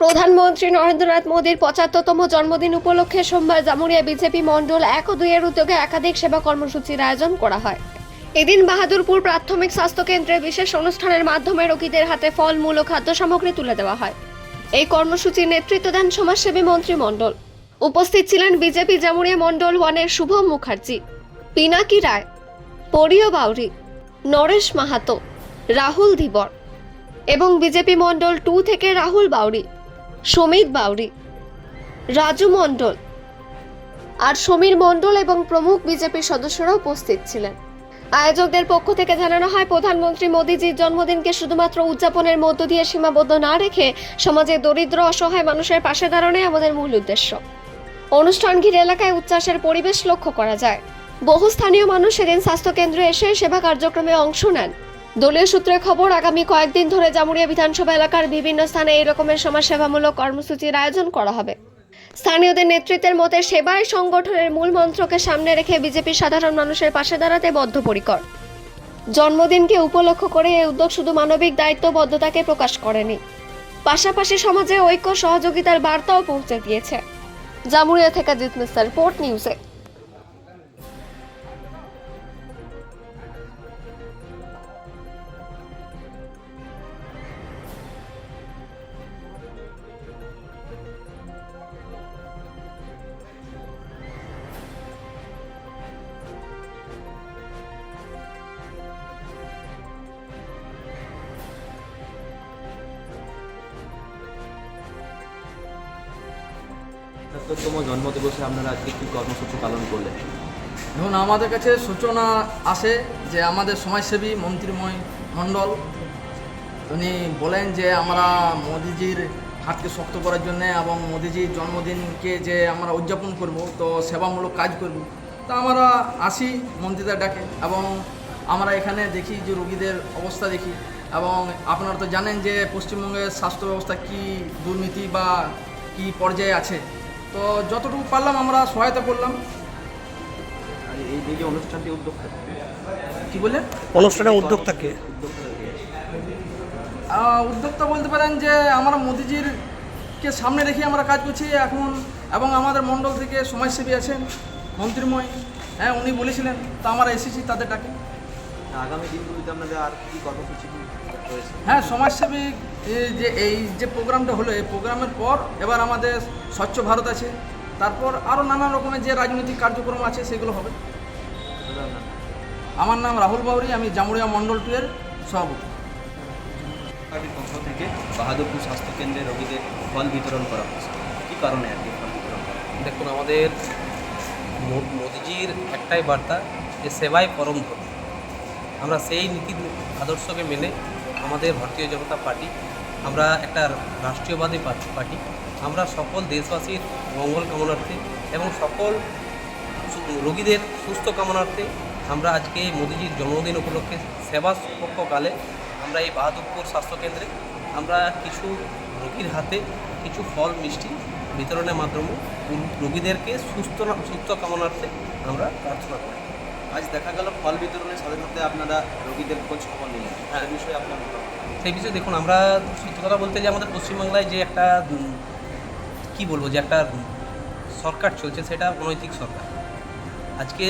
প্রধানমন্ত্রী নরেন্দ্রনাথ মোদীর পঁচাত্তরতম জন্মদিন উপলক্ষে সোমবার জামুরিয়া বিজেপি মণ্ডল এক ও দুইয়ের উদ্যোগে একাধিক সেবা কর্মসূচির আয়োজন করা হয়। এদিন বাহাদুরপুর প্রাথমিক স্বাস্থ্য কেন্দ্রে বিশেষ অনুষ্ঠানের মাধ্যমে রোগীদের হাতে ফলমূল ও খাদ্য সামগ্রী তুলে দেওয়া হয়। এই কর্মসূচির নেতৃত্ব দেন সমাজসেবী মন্ত্রী মণ্ডল। উপস্থিত ছিলেন বিজেপি জামুরিয়া মণ্ডল ওয়ানের শুভম মুখার্জি, পিনাকি রায়, পরিয় বাউরি, নরেশ মাহাতো, রাহুল ধীবর এবং বিজেপি মণ্ডল টু থেকে রাহুল বাউরি সমিত বাউরি রাজু মণ্ডল আর সমীর মণ্ডল এবং প্রমুখ বিজেপির সদস্যরা উপস্থিত ছিলেন। আয়োজকদের পক্ষ থেকে জানানো হয়, প্রধানমন্ত্রী মোদীজির জন্মদিনকে শুধুমাত্র উদযাপনের মধ্য দিয়ে সীমাবদ্ধ না রেখে সমাজে দরিদ্র, অসহায় মানুষের পাশে দাঁড়ানোই আমাদের মূল উদ্দেশ্য। অনুষ্ঠান ঘিরে এলাকায় উচ্ছ্বাসের পরিবেশ লক্ষ্য করা যায়। বহু স্থানীয় মানুষ সেদিন স্বাস্থ্যকেন্দ্রে এসে সেবা কার্যক্রমে অংশ নেন। দলীয় সূত্রে খবর, আগামী কয়েকদিন ধরে জামুরিয়া বিধানসভা এলাকার বিভিন্ন স্থানে এই রকমের সমাজসেবামূলক কর্মসূচির আয়োজন করা হবে। স্থানীয়দের নেতৃত্বের মতে সেবায় সংগঠনের মূল মন্ত্রকে সামনে রেখে বিজেপি সাধারণ মানুষের পাশে দাঁড়াতে বদ্ধপরিকর। জন্মদিনকে উপলক্ষ করে এই উদ্যোগ শুধু মানবিক দায়িত্ববদ্ধতাকে প্রকাশ করেনি, পাশাপাশি সমাজে ঐক্য, সহযোগিতার বার্তাও পৌঁছে দিয়েছে। জামুরিয়া থেকে জিত পোর্ট নিউজে সত্তরতম জন্মদিবসে আপনারা আজকে কী কর্মসূচি পালন করলেন? ধরুন আমাদের কাছে সূচনা আসে যে আমাদের সমাজসেবী মন্ত্রীময় মণ্ডল, উনি বলেন যে আমরা মোদিজির হাতকে শক্ত করার জন্য এবং মোদিজির জন্মদিনকে যে আমরা উদযাপন করব, তো সেবামূলক কাজ করব। তা আমরা আসি মন্ত্রীদের ডাকে এবং আমরা এখানে দেখি যে রোগীদের অবস্থা দেখি এবং আপনারা তো জানেন যে পশ্চিমবঙ্গের স্বাস্থ্য ব্যবস্থা কী দুর্নীতি বা কী পর্যায়ে আছে। তো যতটুকু পারলাম আমরা সহায়তা করলাম। আর এই যে অনুষ্ঠানটি উদ্যোক্তা কি? বললেন অনুষ্ঠানের উদ্যোক্তাকে উদ্যোক্তা বলতে পারেন যে আমরা মোদিজির কে সামনে রেখে আমরা কাজ করছি এখন এবং আমাদের মণ্ডল থেকে সমাজসেবী আছেন মন্ত্রীময় হ্যাঁ উনি বলেছিলেন তা আমরা এসেছি তাদের ডাকে। আগামী দিনগুলিতে আপনাদের আর কী কর্মসূচি রয়েছে? হ্যাঁ সমাজসেবী যে এই যে প্রোগ্রামটা হলো এই প্রোগ্রামের পর এবার আমাদের স্বচ্ছ ভারত আছে। তারপর আরও নানা রকমের যে রাজনৈতিক কার্যক্রম আছে সেগুলো হবে। আমার নাম রাহুল বাউরি আমি জামুড়িয়া মণ্ডল টু এর সভাপতি। পার্টির পক্ষ থেকে বাহাদুরপুর স্বাস্থ্যকেন্দ্রে রোগীদের ফল বিতরণ করা হচ্ছে। কী কারণে আর কি ফল বিতরণ করা দেখুন আমাদের মোদিজির একটাই বার্তা যে সেবাই পরম ধর্ম। আমরা সেই নীতি আদর্শকে মেনে আমাদের ভারতীয় জনতা পার্টি, আমরা একটা রাষ্ট্রীয়বাদী পার্টি, আমরা সকল দেশবাসীর মঙ্গল কামনার্থে এবং সকল রোগীদের সুস্থ কামনার্থে আমরা আজকে মোদিজির জন্মদিন উপলক্ষে সেবা পক্ষকালে আমরা এই বাহাদুরপুর স্বাস্থ্যকেন্দ্রে আমরা কিছু রোগীর হাতে কিছু ফল, মিষ্টি বিতরণের মাধ্যমে রোগীদেরকে সুস্থ সুস্থ কামনার্থে আমরা প্রার্থনা করি। আজ দেখা গেল ফল বিতরণের সাথে সাথে আপনারা রোগীদের খোঁজ খবর নিলেন। হ্যাঁ। বিষয়ে আপনার সেই বিষয়ে দেখুন আমরা সত্যি কথা বলতে যে আমাদের পশ্চিমবাংলায় যে একটা কি বলব যে একটা সরকার চলছে সেটা অনৈতিক সরকার। আজকে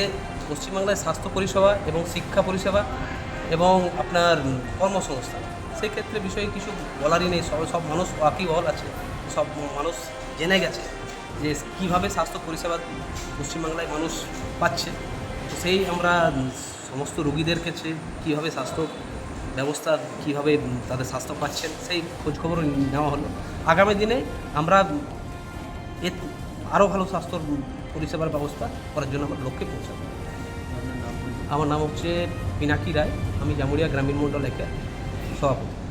পশ্চিমবাংলায় স্বাস্থ্য পরিষেবা এবং শিক্ষা পরিষেবা এবং আপনার কর্মসংস্থান সেক্ষেত্রে বিষয়ে কিছু বলারই নেই। সব সব মানুষ ওয়াকিবহল আছে সব মানুষ জেনে গেছে যে কীভাবে স্বাস্থ্য পরিষেবা পশ্চিমবাংলায় মানুষ পাচ্ছে। সেই আমরা সমস্ত রুগীদের কাছে কীভাবে স্বাস্থ্য ব্যবস্থা কীভাবে তাদের স্বাস্থ্য পাচ্ছেন সেই খোঁজখবর নেওয়া হলো। আগামী দিনে আমরা এর আরও ভালো স্বাস্থ্য পরিষেবার ব্যবস্থা করার জন্য আমরা লক্ষ্যে পৌঁছাবো। আমার নাম হচ্ছে পিনাকি রায় আমি জামুরিয়া গ্রামীণ মণ্ডল একে সভাপতি।